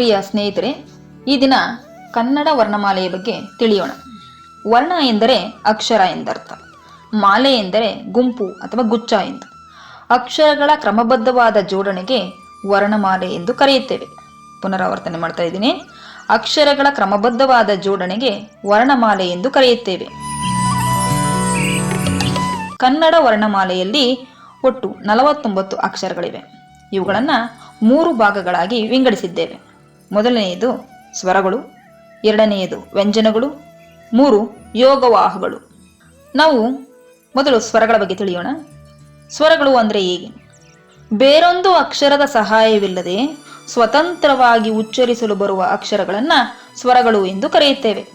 ಪ್ರಿಯ ಸ್ನೇಹಿತರೆ, ಈ ದಿನ ಕನ್ನಡ ವರ್ಣಮಾಲೆಯ ಬಗ್ಗೆ ತಿಳಿಯೋಣ. ವರ್ಣ ಎಂದರೆ ಅಕ್ಷರ ಎಂದರ್ಥ. ಮಾಲೆ ಎಂದರೆ ಗುಂಪು ಅಥವಾ ಗುಚ್ಛ ಎಂದು. ಅಕ್ಷರಗಳ ಕ್ರಮಬದ್ಧವಾದ ಜೋಡಣೆಗೆ ವರ್ಣಮಾಲೆ ಎಂದು ಕರೆಯುತ್ತೇವೆ. ಪುನರಾವರ್ತನೆ ಮಾಡ್ತಾ ಇದ್ದೀನಿ. ಅಕ್ಷರಗಳ ಕ್ರಮಬದ್ಧವಾದ ಜೋಡಣೆಗೆ ವರ್ಣಮಾಲೆ ಎಂದು ಕರೆಯುತ್ತೇವೆ. ಕನ್ನಡ ವರ್ಣಮಾಲೆಯಲ್ಲಿ ಒಟ್ಟು ನಲವತ್ತೊಂಬತ್ತು ಅಕ್ಷರಗಳಿವೆ. ಇವುಗಳನ್ನು ಮೂರು ಭಾಗಗಳಾಗಿ ವಿಂಗಡಿಸಿದ್ದೇವೆ. ಮೊದಲನೆಯದು ಸ್ವರಗಳು, ಎರಡನೆಯದು ವ್ಯಂಜನಗಳು, ಮೂರು ಯೋಗವಾಹಗಳು. ನಾವು ಮೊದಲು ಸ್ವರಗಳ ಬಗ್ಗೆ ತಿಳಿಯೋಣ. ಸ್ವರಗಳು ಅಂದರೆ ಹೇಗೆ? ಬೇರೊಂದು ಅಕ್ಷರದ ಸಹಾಯವಿಲ್ಲದೆ ಸ್ವತಂತ್ರವಾಗಿ ಉಚ್ಚರಿಸಲು ಬರುವ ಅಕ್ಷರಗಳನ್ನು ಸ್ವರಗಳು ಎಂದು ಕರೆಯುತ್ತೇವೆ.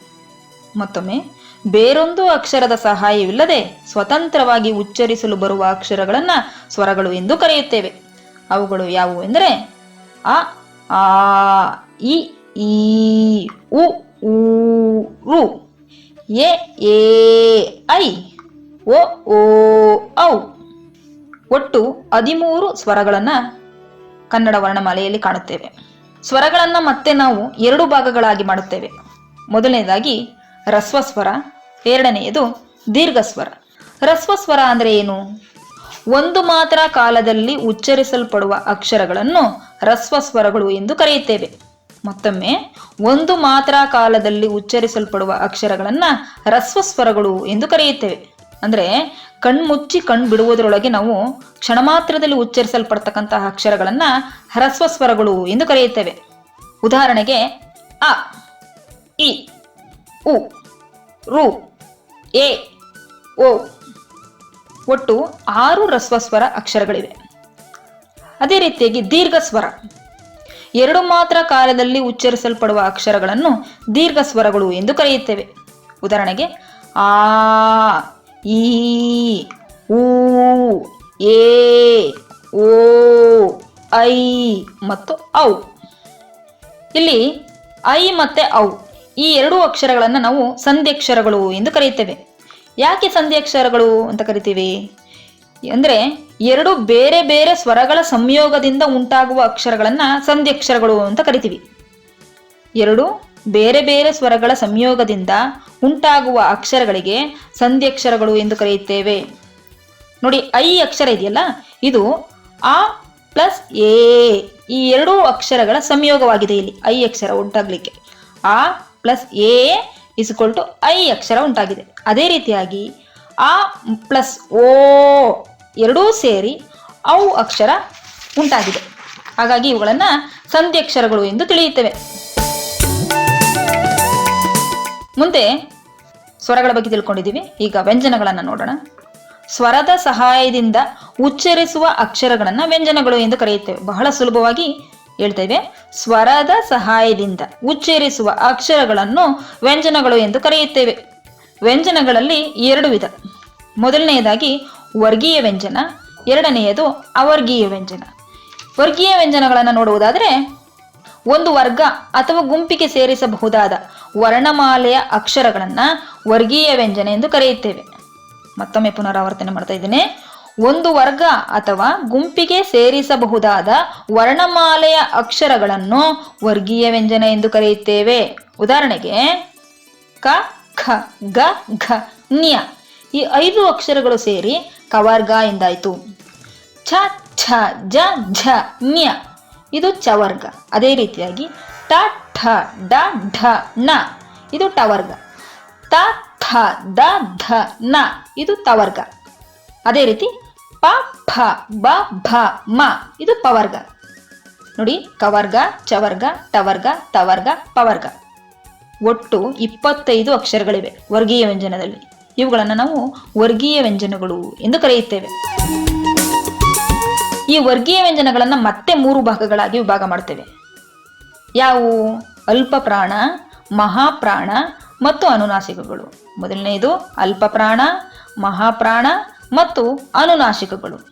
ಮತ್ತೊಮ್ಮೆ, ಬೇರೊಂದು ಅಕ್ಷರದ ಸಹಾಯವಿಲ್ಲದೆ ಸ್ವತಂತ್ರವಾಗಿ ಉಚ್ಚರಿಸಲು ಬರುವ ಅಕ್ಷರಗಳನ್ನು ಸ್ವರಗಳು ಎಂದು ಕರೆಯುತ್ತೇವೆ. ಅವುಗಳು ಯಾವುವು ಎಂದರೆ ಅ ಆ, ಇ, ಈ, ಉ ಊ ಎ ಎ, ಐ, ಒ, ಓ, ಔ. ಒಟ್ಟು ಹದಿಮೂರು ಸ್ವರಗಳನ್ನು ಕನ್ನಡ ವರ್ಣಮಾಲೆಯಲ್ಲಿ ಕಾಣುತ್ತೇವೆ. ಸ್ವರಗಳನ್ನು ಮತ್ತೆ ನಾವು ಎರಡು ಭಾಗಗಳಾಗಿ ಮಾಡುತ್ತೇವೆ. ಮೊದಲನೇದಾಗಿ ರಸ್ವಸ್ವರ, ಎರಡನೆಯದು ದೀರ್ಘಸ್ವರ. ರಸ್ವಸ್ವರ ಅಂದರೆ ಏನು? ಒಂದು ಮಾತ್ರ ಕಾಲದಲ್ಲಿ ಉಚ್ಚರಿಸಲ್ಪಡುವ ಅಕ್ಷರಗಳನ್ನು ರಸ್ವಸ್ವರಗಳು ಎಂದು ಕರೆಯುತ್ತೇವೆ. ಮತ್ತೊಮ್ಮೆ, ಒಂದು ಮಾತ್ರ ಕಾಲದಲ್ಲಿ ಉಚ್ಚರಿಸಲ್ಪಡುವ ಅಕ್ಷರಗಳನ್ನು ರಸ್ವಸ್ವರಗಳು ಎಂದು ಕರೆಯುತ್ತೇವೆ. ಅಂದರೆ, ಕಣ್ಮುಚ್ಚಿ ಕಣ್ ಬಿಡುವುದರೊಳಗೆ ನಾವು ಕ್ಷಣ ಮಾತ್ರದಲ್ಲಿ ಉಚ್ಚರಿಸಲ್ಪಡ್ತಕ್ಕಂತಹ ಅಕ್ಷರಗಳನ್ನು ಹ್ರಸ್ವಸ್ವರಗಳು ಎಂದು ಕರೆಯುತ್ತೇವೆ. ಉದಾಹರಣೆಗೆ, ಅ, ಇ, ಉ, ರು, ಎ, ಓ ಒಟ್ಟು ಆರು ರಸ್ವಸ್ವರ ಅಕ್ಷರಗಳಿವೆ. ಅದೇ ರೀತಿಯಾಗಿ ದೀರ್ಘ ಸ್ವರ. ಎರಡು ಮಾತ್ರ ಕಾಲದಲ್ಲಿ ಉಚ್ಚರಿಸಲ್ಪಡುವ ಅಕ್ಷರಗಳನ್ನು ದೀರ್ಘ ಸ್ವರಗಳು ಎಂದು ಕರೆಯುತ್ತೇವೆ. ಉದಾಹರಣೆಗೆ, ಆ, ಈ, ಊ ಏ ಓ, ಐ ಮತ್ತು ಔ. ಇಲ್ಲಿ ಐ ಮತ್ತೆ ಔ ಈ ಎರಡು ಅಕ್ಷರಗಳನ್ನು ನಾವು ಸಂಧ್ಯಕ್ಷರಗಳು ಎಂದು ಕರೆಯುತ್ತೇವೆ. ಯಾಕೆ ಸಂಧ್ಯಕ್ಷರಗಳು ಅಂತ ಕರಿತೀವಿ? ಅಂದರೆ ಎರಡು ಬೇರೆ ಬೇರೆ ಸ್ವರಗಳ ಸಂಯೋಗದಿಂದ ಉಂಟಾಗುವ ಅಕ್ಷರಗಳನ್ನು ಸಂಧ್ಯಕ್ಷರಗಳು ಅಂತ ಕರಿತೀವಿ. ಎರಡು ಬೇರೆ ಬೇರೆ ಸ್ವರಗಳ ಸಂಯೋಗದಿಂದ ಉಂಟಾಗುವ ಅಕ್ಷರಗಳಿಗೆ ಸಂಧ್ಯಕ್ಷರಗಳು ಎಂದು ಕರೆಯುತ್ತೇವೆ. ನೋಡಿ, ಐ ಅಕ್ಷರ ಇದೆಯಲ್ಲ? ಇದು ಆ ಪ್ಲಸ್ ಎ, ಈ ಎರಡೂ ಅಕ್ಷರಗಳ ಸಂಯೋಗವಾಗಿದೆ ಇಲ್ಲಿ, ಐ ಅಕ್ಷರ ಉಂಟಾಗಲಿಕ್ಕೆ. ಆ ಪ್ಲಸ್ ಎ ಇಸ್ಕೊಲ್ ಟು ಐ ಅಕ್ಷರ ಉಂಟಾಗಿದೆ. ಅದೇ ರೀತಿಯಾಗಿ ಆ ಪ್ಲಸ್ ಓ ಎರಡೂ ಸೇರಿ ಔ ಅಕ್ಷರ ಉಂಟಾಗಿದೆ. ಹಾಗಾಗಿ ಇವುಗಳನ್ನು ಸಂಧ್ಯಕ್ಷರಗಳು ಎಂದು ತಿಳಿಯುತ್ತವೆ. ಮುಂದೆ ಸ್ವರಗಳ ಬಗ್ಗೆ ತಿಳ್ಕೊಂಡಿದ್ದೀವಿ. ಈಗ ವ್ಯಂಜನಗಳನ್ನು ನೋಡೋಣ. ಸ್ವರದ ಸಹಾಯದಿಂದ ಉಚ್ಚರಿಸುವ ಅಕ್ಷರಗಳನ್ನು ವ್ಯಂಜನಗಳು ಎಂದು ಕರೆಯುತ್ತೇವೆ. ಬಹಳ ಸುಲಭವಾಗಿ ಹೇಳ್ತೇವೆ ಸ್ವರದ ಸಹಾಯದಿಂದ ಉಚ್ಚರಿಸುವ ಅಕ್ಷರಗಳನ್ನು ವ್ಯಂಜನಗಳು ಎಂದು ಕರೆಯುತ್ತೇವೆ. ವ್ಯಂಜನಗಳಲ್ಲಿ ಎರಡು ವಿಧ. ಮೊದಲನೆಯದಾಗಿ ವರ್ಗೀಯ ವ್ಯಂಜನ, ಎರಡನೆಯದು ಅವರ್ಗೀಯ ವ್ಯಂಜನ. ವರ್ಗೀಯ ವ್ಯಂಜನಗಳನ್ನು ನೋಡುವುದಾದರೆ, ಒಂದು ವರ್ಗ ಅಥವಾ ಗುಂಪಿಗೆ ಸೇರಿಸಬಹುದಾದ ವರ್ಣಮಾಲೆಯ ಅಕ್ಷರಗಳನ್ನು ವರ್ಗೀಯ ವ್ಯಂಜನ ಎಂದು ಕರೆಯುತ್ತೇವೆ. ಮತ್ತೊಮ್ಮೆ ಪುನರಾವರ್ತನೆ ಮಾಡ್ತಾ ಇದ್ದೇನೆ. ಒಂದು ವರ್ಗ ಅಥವಾ ಗುಂಪಿಗೆ ಸೇರಿಸಬಹುದಾದ ವರ್ಣಮಾಲೆಯ ಅಕ್ಷರಗಳನ್ನು ವರ್ಗೀಯ ವ್ಯಂಜನ ಎಂದು ಕರೆಯುತ್ತೇವೆ. ಉದಾಹರಣೆಗೆ, ಕ, ಖ, ಗ, ಘ, ನ್ಯ ಈ ಐದು ಅಕ್ಷರಗಳು ಸೇರಿ ಕವರ್ಗ ಎಂದಾಯಿತು. ಛ ಛ, ಜ, ಝ, ನ್ಯ ಇದು ಚವರ್ಗ. ಅದೇ ರೀತಿಯಾಗಿ ಟ, ಠ, ಡ, ಢ ನ ಇದು ಟವರ್ಗ. ತ, ಥ, ದ, ಧ, ನ ಇದು ತವರ್ಗ. ಅದೇ ರೀತಿ ಪ ಫ ಬ, ಭ, ಮ. ಇದು ಪವರ್ಗ. ನೋಡಿ, ಕವರ್ಗ, ಚವರ್ಗ, ಟವರ್ಗ, ತವರ್ಗ, ಪವರ್ಗ. ಒಟ್ಟು ಇಪ್ಪತ್ತೈದು ಅಕ್ಷರಗಳಿವೆ ವರ್ಗೀಯ ವ್ಯಂಜನದಲ್ಲಿ. ಇವುಗಳನ್ನು ನಾವು ವರ್ಗೀಯ ವ್ಯಂಜನಗಳು ಎಂದು ಕರೆಯುತ್ತೇವೆ. ಈ ವರ್ಗೀಯ ವ್ಯಂಜನಗಳನ್ನು ಮತ್ತೆ ಮೂರು ಭಾಗಗಳಾಗಿ ವಿಭಾಗ ಮಾಡ್ತೇವೆ. ಯಾವುವು? ಅಲ್ಪ ಪ್ರಾಣ ಮಹಾಪ್ರಾಣ ಮತ್ತು ಅನುನಾಸಿಕಗಳು. ಮೊದಲನೆಯದು ಅಲ್ಪ ಪ್ರಾಣ ಮಹಾಪ್ರಾಣ ಮತ್ತು ಅನುನಾಶಿಕಗಳು.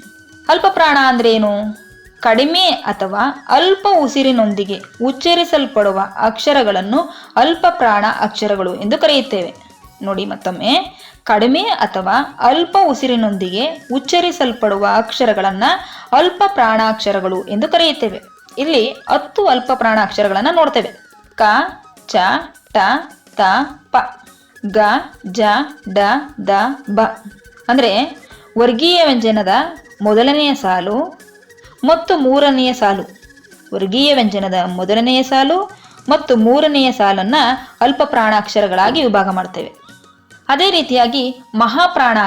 ಅಲ್ಪ ಪ್ರಾಣ ಏನು ಕಡಿಮೆ ಅಥವಾ ಅಲ್ಪ ಉಸಿರಿನೊಂದಿಗೆ ಉಚ್ಚರಿಸಲ್ಪಡುವ ಅಕ್ಷರಗಳನ್ನು ಅಲ್ಪ ಪ್ರಾಣ ಅಕ್ಷರಗಳು ಎಂದು ಕರೆಯುತ್ತೇವೆ. ನೋಡಿ ಮತ್ತೊಮ್ಮೆ. ಕಡಿಮೆ ಅಥವಾ ಅಲ್ಪ ಉಸಿರಿನೊಂದಿಗೆ ಉಚ್ಚರಿಸಲ್ಪಡುವ ಅಕ್ಷರಗಳನ್ನು ಅಲ್ಪ ಪ್ರಾಣಾಕ್ಷರಗಳು ಎಂದು ಕರೆಯುತ್ತೇವೆ. ಇಲ್ಲಿ ಹತ್ತು ಅಲ್ಪ ಪ್ರಾಣ ಅಕ್ಷರಗಳನ್ನು ನೋಡ್ತೇವೆ. ಕ, ಚ, ಟ, ತ, ಪ. ಗ, ಜ, ಡ, ದ, ಬ. ಅಂದರೆ ವರ್ಗೀಯ ವ್ಯಂಜನದ ಮೊದಲನೆಯ ಸಾಲು ಮತ್ತು ಮೂರನೆಯ ಸಾಲು. ವರ್ಗೀಯ ವ್ಯಂಜನದ ಮೊದಲನೆಯ ಸಾಲು ಮತ್ತು ಮೂರನೆಯ ಸಾಲನ್ನು ಅಲ್ಪ ಪ್ರಾಣಾಕ್ಷರಗಳಾಗಿ ವಿಭಾಗ ಮಾಡ್ತೇವೆ. ಅದೇ ರೀತಿಯಾಗಿ ಮಹಾಪ್ರಾಣ.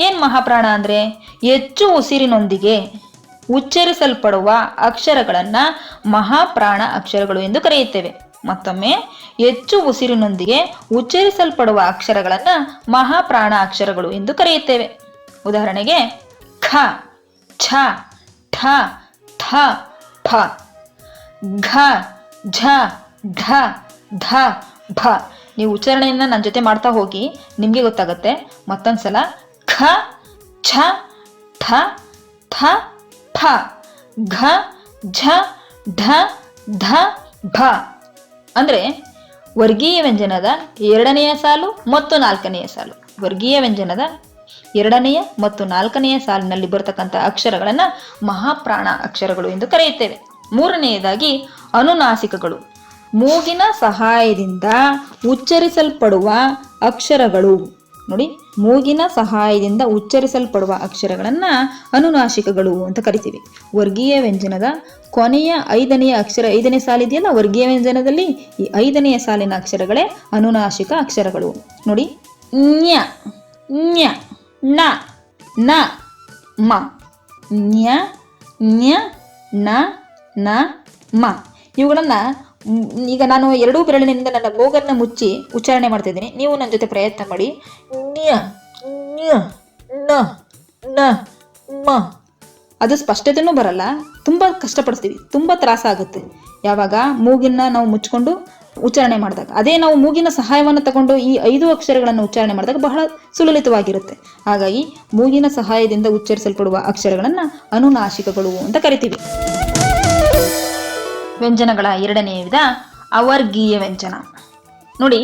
ಏನು ಮಹಾಪ್ರಾಣ ಅಂದರೆ? ಹೆಚ್ಚು ಉಸಿರಿನೊಂದಿಗೆ ಉಚ್ಚರಿಸಲ್ಪಡುವ ಅಕ್ಷರಗಳನ್ನು ಮಹಾಪ್ರಾಣ ಅಕ್ಷರಗಳು ಎಂದು ಕರೆಯುತ್ತೇವೆ. ಮತ್ತೊಮ್ಮೆ, ಹೆಚ್ಚು ಉಸಿರಿನೊಂದಿಗೆ ಉಚ್ಚರಿಸಲ್ಪಡುವ ಅಕ್ಷರಗಳನ್ನು ಮಹಾಪ್ರಾಣ ಅಕ್ಷರಗಳು ಎಂದು ಕರೆಯುತ್ತೇವೆ. ಉದಾಹರಣೆಗೆ, ಖ, ಛ, ಠ, ಥ ಫ ಘ, ಝ, ಢ, ಧ, ಭ. ನೀವು ಉಚ್ಚಾರಣೆಯನ್ನು ನನ್ನ ಜೊತೆ ಮಾಡ್ತಾ ಹೋಗಿ, ನಿಮಗೆ ಗೊತ್ತಾಗುತ್ತೆ. ಮತ್ತೊಂದ್ಸಲ, ಖ, ಛ, ಠ, ಥ ಫ ಘ, ಝ, ಢ, ಧ, ಭ. ಅಂದರೆ, ವರ್ಗೀಯ ವ್ಯಂಜನದ ಎರಡನೆಯ ಸಾಲು ಮತ್ತು ನಾಲ್ಕನೆಯ ಸಾಲು. ವರ್ಗೀಯ ವ್ಯಂಜನದ ಎರಡನೆಯ ಮತ್ತು ನಾಲ್ಕನೆಯ ಸಾಲಿನಲ್ಲಿ ಬರತಕ್ಕಂಥ ಅಕ್ಷರಗಳನ್ನು ಮಹಾಪ್ರಾಣ ಅಕ್ಷರಗಳು ಎಂದು ಕರೆಯುತ್ತೇವೆ. ಮೂರನೆಯದಾಗಿ ಅನುನಾಸಿಕಗಳು. ಮೂಗಿನ ಸಹಾಯದಿಂದ ಉಚ್ಚರಿಸಲ್ಪಡುವ ಅಕ್ಷರಗಳು. ನೋಡಿ, ಮೂಗಿನ ಸಹಾಯದಿಂದ ಉಚ್ಚರಿಸಲ್ಪಡುವ ಅಕ್ಷರಗಳನ್ನು ಅನುನಾಶಿಕಗಳು ಅಂತ ಕರಿತೀವಿ. ವರ್ಗೀಯ ವ್ಯಂಜನದ ಕೊನೆಯ ಐದನೆಯ ಅಕ್ಷರ ಐದನೇ ಸಾಲಿದೆಯಲ್ಲ, ವರ್ಗೀಯ ವ್ಯಂಜನದಲ್ಲಿ ಈ ಐದನೆಯ ಸಾಲಿನ ಅಕ್ಷರಗಳೇ ಅನುನಾಶಿಕ ಅಕ್ಷರಗಳು. ನೋಡಿ ಞ ಞ ನ ನ, ಮ. ನ್ಯ ನ್ಯ, ನ ನ, ಮ. ಇವುಗಳನ್ನು ಈಗ ನಾನು ಎರಡೂ ಬೆರಳಿನಿಂದ ನನ್ನ ಮೂಗನ್ನ ಮುಚ್ಚಿ ಉಚ್ಚಾರಣೆ ಮಾಡ್ತಿದ್ದೀನಿ. ನೀವು ನನ್ನ ಜೊತೆ ಪ್ರಯತ್ನ ಮಾಡಿ. ನ್ಯ ನ್ಯ, ನ ನ, ಮ. ಅದು ಸ್ಪಷ್ಟತೆನೂ ಬರಲ್ಲ. ತುಂಬ ಕಷ್ಟಪಡ್ತೀವಿ. ತುಂಬ ತ್ರಾಸಾಗುತ್ತೆ ಯಾವಾಗ? ಮೂಗಿನ ನಾವು ಮುಚ್ಕೊಂಡು ಉಚ್ಚಾರಣೆ ಮಾಡಿದಾಗ. ಅದೇ ನಾವು ಮೂಗಿನ ಸಹಾಯವನ್ನು ತಗೊಂಡು ಈ ಐದು ಅಕ್ಷರಗಳನ್ನು ಉಚ್ಚಾರಣೆ ಮಾಡಿದಾಗ ಬಹಳ ಸುಲಲಿತವಾಗಿರುತ್ತೆ. ಹಾಗಾಗಿ ಮೂಗಿನ ಸಹಾಯದಿಂದ ಉಚ್ಚರಿಸಲ್ಪಡುವ ಅಕ್ಷರಗಳನ್ನು ಅನುನಾಶಿಕಗಳು ಅಂತ ಕರಿತೀವಿ. ವ್ಯಂಜನಗಳ ಎರಡನೆಯ ವಿಧ ಅವರ್ಗೀಯ ವ್ಯಂಜನ. ನೋಡಿ,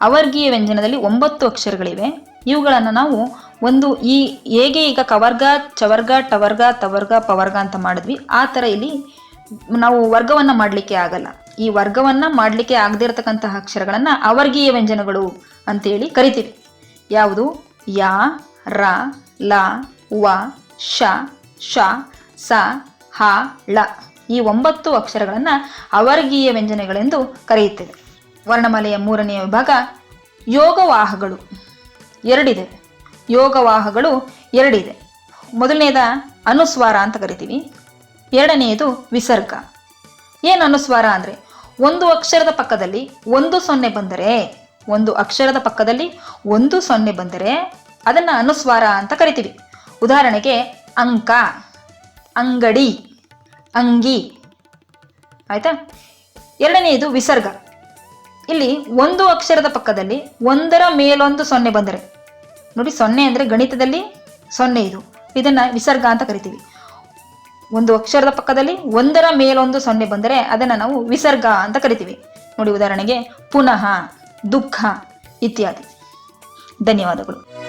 ಅವರ್ಗೀಯ ವ್ಯಂಜನದಲ್ಲಿ ಒಂಬತ್ತು ಅಕ್ಷರಗಳಿವೆ. ಇವುಗಳನ್ನು ನಾವು ಒಂದು ಈ ಹೇಗೆ ಈಗ ಕವರ್ಗ, ಚವರ್ಗ, ಟವರ್ಗ, ತವರ್ಗ, ಪವರ್ಗ ಅಂತ ಮಾಡಿದ್ವಿ, ಆ ಥರ ಇಲ್ಲಿ ನಾವು ವರ್ಗವನ್ನು ಮಾಡಲಿಕ್ಕೆ ಆಗಲ್ಲ. ಈ ವರ್ಗವನ್ನು ಮಾಡಲಿಕ್ಕೆ ಆಗದೇ ಇರತಕ್ಕಂತಹ ಅಕ್ಷರಗಳನ್ನು ಅವರ್ಗೀಯ ವ್ಯಂಜನಗಳು ಅಂತೇಳಿ ಕರಿತೀವಿ. ಯಾವುದು? ಯಾ, ರ, ಲ, ವ, ಶ ಶ, ಸ, ಹ, ಳ. ಈ ಒಂಬತ್ತು ಅಕ್ಷರಗಳನ್ನು ಅವರ್ಗೀಯ ವ್ಯಂಜನಗಳೆಂದು ಕರೆಯುತ್ತೇವೆ. ವರ್ಣಮಾಲೆಯ ಮೂರನೆಯ ವಿಭಾಗ ಯೋಗವಾಹಗಳು. ಎರಡಿದೆ. ಯೋಗವಾಹಗಳು ಎರಡಿದೆ. ಮೊದಲನೇದ ಅನುಸ್ವಾರ ಅಂತ ಕರಿತೀವಿ. ಎರಡನೆಯದು ವಿಸರ್ಗ. ಏನು ಅನುಸ್ವಾರ ಅಂದರೆ, ಒಂದು ಅಕ್ಷರದ ಪಕ್ಕದಲ್ಲಿ ಒಂದು ಸೊನ್ನೆ ಬಂದರೆ, ಒಂದು ಅಕ್ಷರದ ಪಕ್ಕದಲ್ಲಿ ಒಂದು ಸೊನ್ನೆ ಬಂದರೆ ಅದನ್ನು ಅನುಸ್ವಾರ ಅಂತ ಕರಿತೀವಿ. ಉದಾಹರಣೆಗೆ ಅಂಕ, ಅಂಗಡಿ, ಅಂಗಿ. ಆಯಿತಾ? ಎರಡನೆಯದು ವಿಸರ್ಗ. ಇಲ್ಲಿ ಒಂದು ಅಕ್ಷರದ ಪಕ್ಕದಲ್ಲಿ ಒಂದರ ಮೇಲೊಂದು ಸೊನ್ನೆ ಬಂದರೆ ನೋಡಿ ಸೊನ್ನೆ ಅಂದರೆ ಗಣಿತದಲ್ಲಿ ಸೊನ್ನೆ ಇದು. ಇದನ್ನು ವಿಸರ್ಗ ಅಂತ ಕರಿತೀವಿ. ಒಂದು ಅಕ್ಷರದ ಪಕ್ಕದಲ್ಲಿ ಒಂದರ ಮೇಲೊಂದು ಸೊನ್ನೆ ಬಂದರೆ ಅದನ್ನು ನಾವು ವಿಸರ್ಗ ಅಂತ ಕರಿತೀವಿ. ನೋಡಿ ಉದಾಹರಣೆಗೆ ಪುನಃ, ದುಃಖ ಇತ್ಯಾದಿ. ಧನ್ಯವಾದಗಳು.